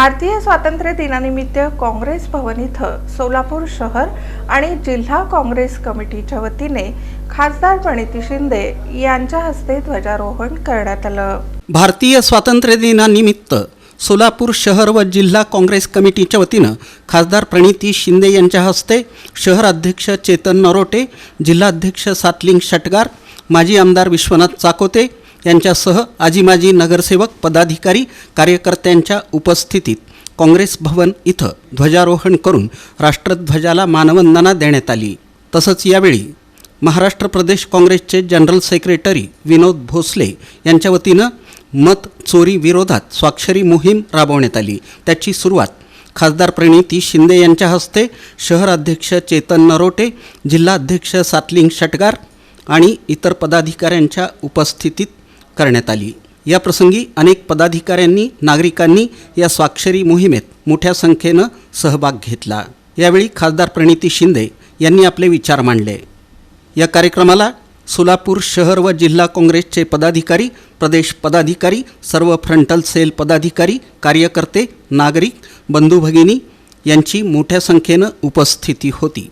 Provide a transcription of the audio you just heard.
भारतीय स्वातंत्र्य दिनानिमित्त काँग्रेस भवन इथं सोलापूर शहर आणि जिल्हा काँग्रेस कमिटीच्या वतीने खासदार प्रणिती शिंदे यांच्या हस्ते ध्वजारोहण करण्यात आलं. भारतीय स्वातंत्र्य दिनानिमित्त सोलापूर शहर व जिल्हा काँग्रेस कमिटीच्या वतीनं खासदार प्रणिती शिंदे यांच्या हस्ते शहर अध्यक्ष चेतन नरोटे जिल्हाध्यक्ष सातलिंग शटगार माजी आमदार विश्वनाथ चाकोते यांच्यासह आजी माजी नगरसेवक पदाधिकारी कार्यकर्त्यांच्या उपस्थितीत काँग्रेस भवन इथं ध्वजारोहण करून राष्ट्रध्वजाला मानवंदना देण्यात आली. तसंच यावेळी महाराष्ट्र प्रदेश काँग्रेसचे जनरल सेक्रेटरी विनोद भोसले यांच्या वतीनं मत चोरी विरोधात स्वाक्षरी मोहीम राबवण्यात आली. त्याची सुरुवात खासदार प्रणिती शिंदे यांच्या हस्ते शहराध्यक्ष चेतन नरोटे जिल्हाध्यक्ष सातलिंग शटगार आणि इतर पदाधिकाऱ्यांच्या उपस्थितीत करण्यात आली. या प्रसंगी अनेक पदाधिकाऱ्यांनी नागरिकांनी या स्वाक्षरी मोहिमेत मोठ्या संख्येनं सहभाग घेतला. यावेळी खासदार प्रणिती शिंदे यांनी आपले विचार मांडले. या कार्यक्रमाला सोलापूर शहर व जिल्हा काँग्रेसचे पदाधिकारी प्रदेश पदाधिकारी सर्व फ्रंटल सेल पदाधिकारी कार्यकर्ते नागरिक बंधू भगिनी यांची मोठ्या संख्येनं उपस्थिती होती.